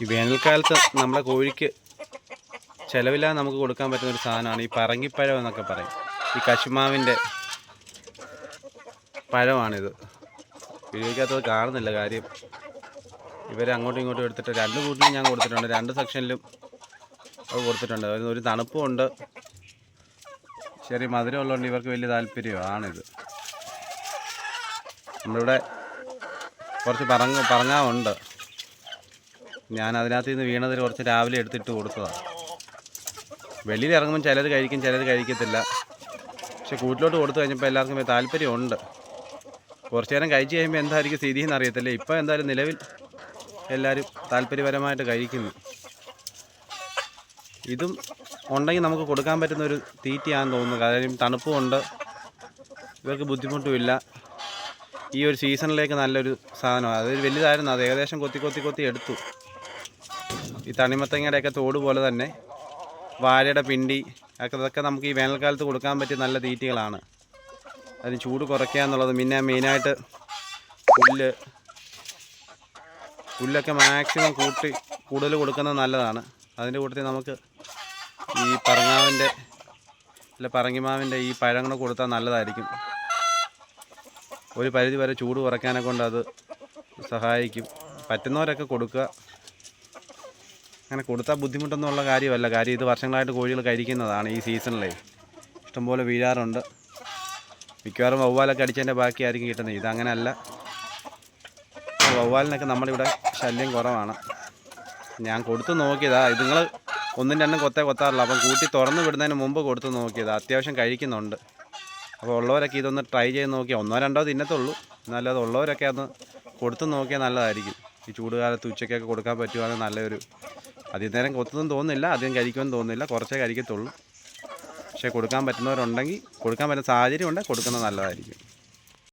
ഈ വേനൽക്കാലത്ത് നമ്മുടെ കോഴിക്ക് ചിലവില്ലാതെ നമുക്ക് കൊടുക്കാൻ പറ്റുന്ന ഒരു സാധനമാണ് ഈ പറങ്കിപ്പഴം എന്നൊക്കെ പറയും. ഈ കശുമാവിന്റെ പഴമാണിത്. ഉപയോഗിക്കാത്തത് കാണുന്നില്ല കാര്യം. ഇവരെ അങ്ങോട്ടും ഇങ്ങോട്ടും എടുത്തിട്ട് രണ്ട് കൂട്ടിലും ഞാൻ കൊടുത്തിട്ടുണ്ട്. രണ്ട് സെക്ഷനിലും അത് കൊടുത്തിട്ടുണ്ട്. ഒരു തണുപ്പുമുണ്ട് ചെറിയ മധുരം ഉള്ളതുകൊണ്ട് ഇവർക്ക് വലിയ താല്പര്യമാണിത്. നമ്മളിവിടെ കുറച്ച് പറങ്ങ പറങ്ങാവുണ്ട്. ഞാൻ അതിനകത്ത് നിന്ന് വീണതിൽ കുറച്ച് രാവിലെ എടുത്തിട്ട് കൊടുത്തതാണ് വെളിയിൽ ഇറങ്ങുമ്പോൾ ചിലത് കഴിക്കും ചിലത് കഴിക്കത്തില്ല. പക്ഷെ കൂട്ടിലോട്ട് കൊടുത്തു കഴിഞ്ഞപ്പോൾ എല്ലാവർക്കും താല്പര്യമുണ്ട്. കുറച്ച് നേരം കഴിച്ച് കഴിയുമ്പോൾ എന്തായിരിക്കും സ്ഥിതി എന്ന് അറിയത്തില്ല. ഇപ്പോൾ എന്തായാലും നിലവിൽ എല്ലാവരും താല്പര്യപരമായിട്ട് കഴിക്കുന്നു. ഇതും ഉണ്ടെങ്കിൽ നമുക്ക് കൊടുക്കാൻ പറ്റുന്ന ഒരു തീറ്റയാണെന്ന് തോന്നുന്നു. കാര്യം തണുപ്പുമുണ്ട്. ഇവർക്ക് ബുദ്ധിമുട്ടുമില്ല. ഈ ഒരു സീസണിലേക്ക് നല്ലൊരു സാധനമാണ്. അതൊരു വലുതായിരുന്നു അത് ഏകദേശം കൊത്തി കൊത്തി കൊത്തി എടുത്തു. ഈ തണിമത്തങ്ങയുടെയൊക്കെ തോട് പോലെ തന്നെ വാഴയുടെ പിണ്ടി അതൊക്കെ നമുക്ക് ഈ വേനൽക്കാലത്ത് കൊടുക്കാൻ പറ്റിയ നല്ല തീറ്റകളാണ്. അതിന് ചൂട് കുറയ്ക്കുക എന്നുള്ളത് പിന്നെ മെയിനായിട്ട് പുല്ല്. പുല്ലൊക്കെ മാക്സിമം കൂട്ടി കൂടുതൽ കൊടുക്കുന്നത് നല്ലതാണ്. അതിന്റെ കൂട്ടത്തിൽ നമുക്ക് ഈ പറങ്ങാവിന്റെ അല്ല പറങ്ങിമാവിന്റെ ഈ പഴങ്ങൾ കൊടുത്താൽ നല്ലതായിരിക്കും. ഒരു പരിധി വരെ ചൂട് കുറയ്ക്കാനെ കൊണ്ട് അത് സഹായിക്കും. പറ്റുന്നവരൊക്കെ കൊടുക്കുക. അങ്ങനെ കൊടുത്താൽ ബുദ്ധിമുട്ടൊന്നുമുള്ള കാര്യമല്ല. കാര്യം ഇത് വർഷങ്ങളായിട്ട് കോഴികൾ കഴിക്കുന്നതാണ് ഈ സീസണിലേ. ഇഷ്ടംപോലെ വീഴാറുണ്ട്. മിക്കവാറും വവ്വാലൊക്കെ അടിച്ചതിന്റെ ബാക്കിയായിരിക്കും കിട്ടുന്നത്. ഇതങ്ങനെയല്ല വവ്വാലിനൊക്കെ നമ്മളിവിടെ ശല്യം കുറവാണ്. ഞാൻ കൊടുത്തു നോക്കിയതാ. ഇത് നിങ്ങൾ ഒന്നും രണ്ടും കൊത്തേ കൊത്താറില്ല. അപ്പം കൂട്ടി തുറന്ന് വിടുന്നതിന് മുമ്പ് കൊടുത്തു നോക്കിയതാ. അത്യാവശ്യം കഴിക്കുന്നുണ്ട്. അപ്പോൾ ഉള്ളവരൊക്കെ ഇതൊന്ന് ട്രൈ ചെയ്ത് നോക്കിയാൽ ഒന്നോ രണ്ടോ തിന്നത്തുള്ളൂ. എന്നാലും അത് ഉള്ളവരൊക്കെ അതൊന്ന് കൊടുത്തു നോക്കിയാൽ നല്ലതായിരിക്കും. ഈ ചൂടുകാലത്ത് ഉച്ചയ്ക്കൊക്കെ കൊടുക്കാൻ പറ്റുവാണെങ്കിൽ നല്ലൊരു അധികം നേരം കൊത്തൊന്നും തോന്നുന്നില്ല അധികം കഴിക്കുമെന്ന് തോന്നുന്നില്ല. കുറച്ചേ കഴിക്കത്തുള്ളൂ പക്ഷേ കൊടുക്കാൻ പറ്റുന്നവരുണ്ടെങ്കിൽ കൊടുക്കാൻ പറ്റുന്ന സാഹചര്യം ഉണ്ടെങ്കിൽ കൊടുക്കുന്നത് നല്ലതായിരിക്കും.